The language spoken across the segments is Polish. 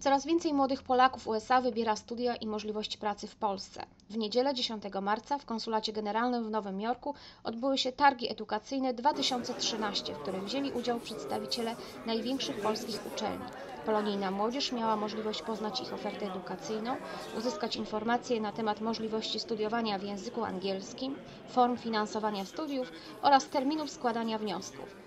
Coraz więcej młodych Polaków USA wybiera studia i możliwość pracy w Polsce. W niedzielę 10 marca w Konsulacie Generalnym w Nowym Jorku odbyły się targi edukacyjne 2013, w których wzięli udział przedstawiciele największych polskich uczelni. Polonijna młodzież miała możliwość poznać ich ofertę edukacyjną, uzyskać informacje na temat możliwości studiowania w języku angielskim, form finansowania studiów oraz terminów składania wniosków.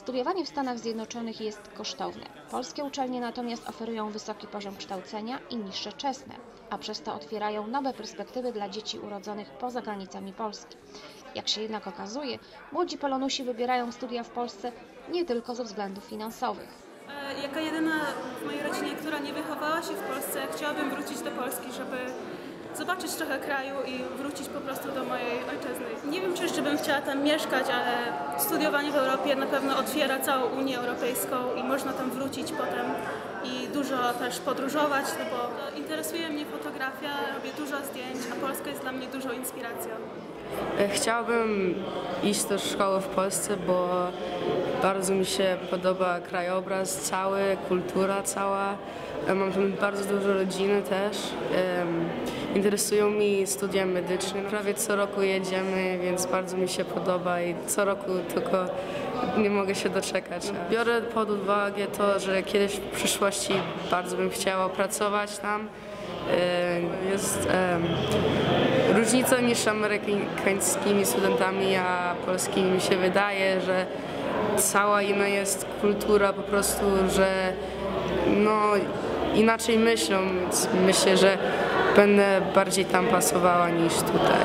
Studiowanie w Stanach Zjednoczonych jest kosztowne. Polskie uczelnie natomiast oferują wysoki poziom kształcenia i niższe czesne, a przez to otwierają nowe perspektywy dla dzieci urodzonych poza granicami Polski. Jak się jednak okazuje, młodzi Polonusi wybierają studia w Polsce nie tylko ze względów finansowych. E, Jako jedyna w mojej rodzinie, która nie wychowała się w Polsce, chciałabym wrócić do Polski, żeby zobaczyć trochę kraju i wrócić po prostu do mojej ojczyzny. Nie wiem, czy jeszcze bym chciała tam mieszkać, ale studiowanie w Europie na pewno otwiera całą Unię Europejską i można tam wrócić potem i dużo też podróżować, no bo interesuje mnie fotografia, robię dużo zdjęć, a Polska jest dla mnie dużą inspiracją. E, Chciałabym iść do szkoły w Polsce, bo bardzo mi się podoba krajobraz cały, kultura cała. E, Mam tam bardzo dużo rodziny też. Interesują mi studia medyczne. Prawie co roku jedziemy, więc bardzo mi się podoba i co roku tylko nie mogę się doczekać. Biorę pod uwagę to, że kiedyś w przyszłości bardzo bym chciała pracować tam. E, Jest em, różnica niż amerykańskimi studentami, a polskimi mi się wydaje, że cała inna jest kultura po prostu, że no inaczej myślą, więc myślę, że będę bardziej tam pasowała niż tutaj.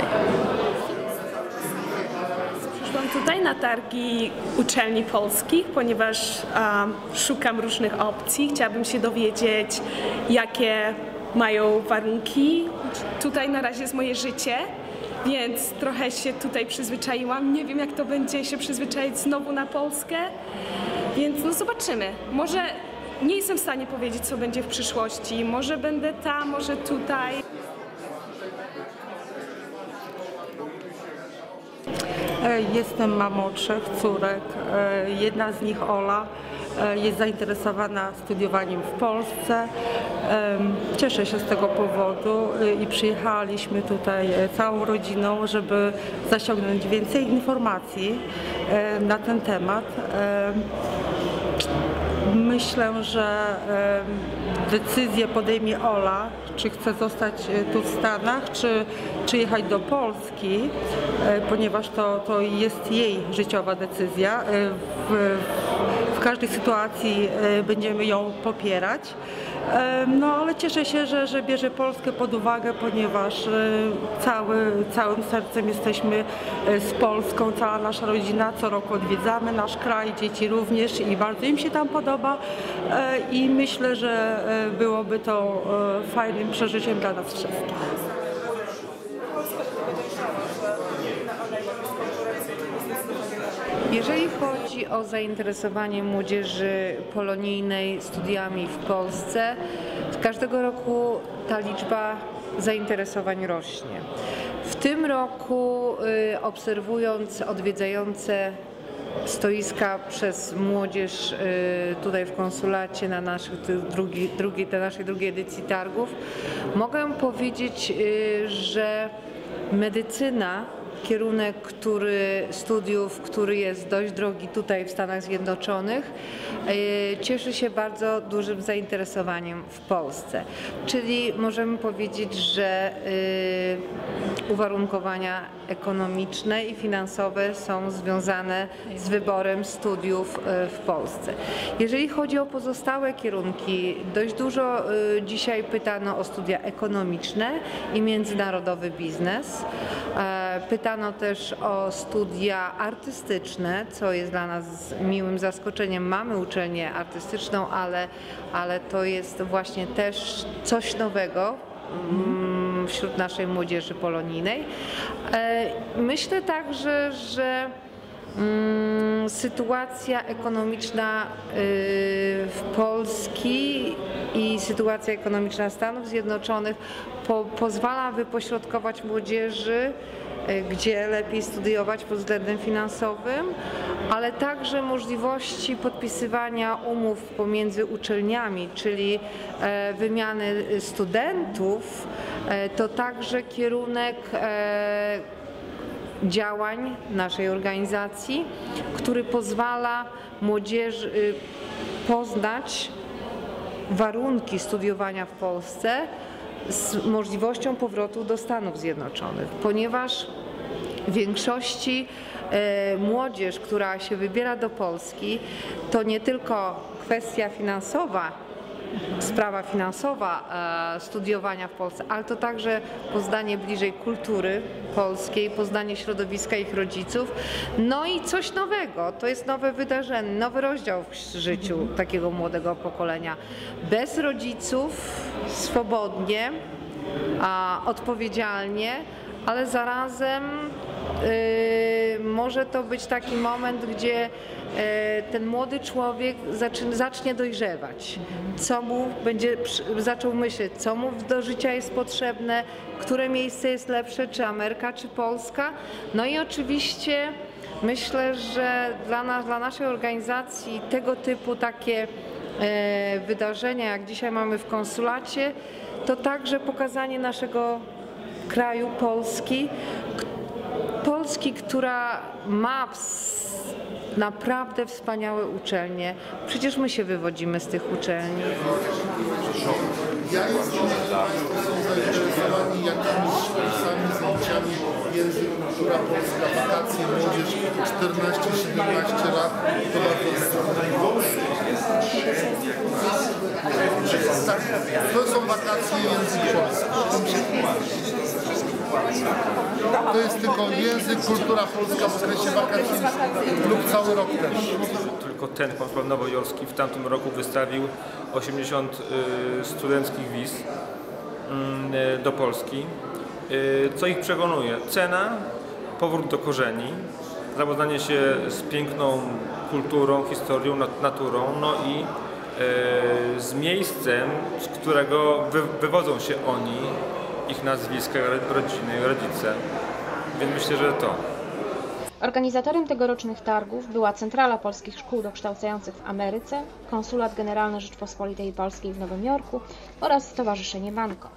Przyszłam tutaj na targi uczelni polskich, ponieważ um, szukam różnych opcji. Chciałabym się dowiedzieć, jakie mają warunki. Tutaj na razie jest moje życie, więc trochę się tutaj przyzwyczaiłam. Nie wiem, jak to będzie się przyzwyczaić znowu na Polskę, więc no zobaczymy. Może nie jestem w stanie powiedzieć, co będzie w przyszłości. Może będę tam, może tutaj. E, Jestem mamą trzech córek. E, Jedna z nich, Ola, e, jest zainteresowana studiowaniem w Polsce. Cieszę się z tego powodu i przyjechaliśmy tutaj całą rodziną, żeby zasiągnąć więcej informacji na ten temat. Myślę, że decyzję podejmie Ola, czy chce zostać e, tu w Stanach, czy, czy jechać do Polski, e, ponieważ to, to jest jej życiowa decyzja. E, W, w każdej sytuacji będziemy ją popierać. No ale cieszę się, że, że bierze Polskę pod uwagę, ponieważ e, cały, całym sercem jesteśmy e, z Polską, cała nasza rodzina. Co roku odwiedzamy nasz kraj, dzieci również i bardzo im się tam podoba. E, I myślę, że byłoby to fajnym przeżyciem dla nas wszystkich. Jeżeli chodzi o zainteresowanie młodzieży polonijnej studiami w Polsce, każdego roku ta liczba zainteresowań rośnie. W tym roku, y, obserwując odwiedzające stoiska przez młodzież y, tutaj w konsulacie na, naszych, drugi, drugi, na naszej drugiej edycji targów, mogę powiedzieć, y, że medycyna kierunek który, studiów, który jest dość drogi tutaj w Stanach Zjednoczonych, e, cieszy się bardzo dużym zainteresowaniem w Polsce. Czyli możemy powiedzieć, że e, uwarunkowania ekonomiczne i finansowe są związane z wyborem studiów e, w Polsce. Jeżeli chodzi o pozostałe kierunki, dość dużo dzisiaj pytano o studia ekonomiczne i międzynarodowy biznes. E, Pytano też o studia artystyczne, co jest dla nas miłym zaskoczeniem. Mamy uczelnię artystyczną, ale, ale to jest właśnie też coś nowego mm, wśród naszej młodzieży polonijnej. E, Myślę także, że mm, sytuacja ekonomiczna y, w Polski i sytuacja ekonomiczna Stanów Zjednoczonych po, pozwala wypośrodkować młodzieży, gdzie lepiej studiować pod względem finansowym, ale także możliwości podpisywania umów pomiędzy uczelniami, czyli e, wymiany studentów, e, to także kierunek e, działań naszej organizacji, który pozwala młodzieży y, poznać warunki studiowania w Polsce z możliwością powrotu do Stanów Zjednoczonych, ponieważ w większości e, młodzież, która się wybiera do Polski, to nie tylko kwestia finansowa, sprawa finansowa e, studiowania w Polsce, ale to także poznanie bliżej kultury polskiej, poznanie środowiska ich rodziców, no i coś nowego. To jest nowe wydarzenie, nowy rozdział w życiu takiego młodego pokolenia. Bez rodziców, swobodnie, odpowiedzialnie, ale zarazem może to być taki moment, gdzie y, ten młody człowiek zacznie, dojrzewać, co mu będzie zaczął myśleć, co mu do życia jest potrzebne, które miejsce jest lepsze, czy Ameryka, czy Polska. No i oczywiście myślę, że dla nas, dla naszej organizacji tego typu takie e, wydarzenia, jak dzisiaj mamy w konsulacie, to także pokazanie naszego kraju Polski, Polski, która ma naprawdę wspaniałe uczelnie. Przecież my się wywodzimy z tych uczelni. Państwo są zainteresowani jakimiś kursami, zajęciami język, kultura polska, wakacje, młodzież 14-17 lat, to bardzo to są wakacje język polski. To jest tylko język, kultura polska w okresie wakacji lub cały rok też. tylko ten konsulat nowojorski w tamtym roku wystawił 80 y, studenckich wiz mm, y, do Polski. Y, Co ich przekonuje? Cena, powrót do korzeni, zapoznanie się z piękną kulturą, historią, nat- naturą, no i z miejscem, z którego wy, wywodzą się oni, ich nazwiska, ro- rodziny, rodzice. Więc myślę, że to. Organizatorem tegorocznych targów była Centrala Polskich Szkół Dokształcających w Ameryce, Konsulat Generalny Rzeczpospolitej Polskiej w Nowym Jorku oraz Stowarzyszenie Manko.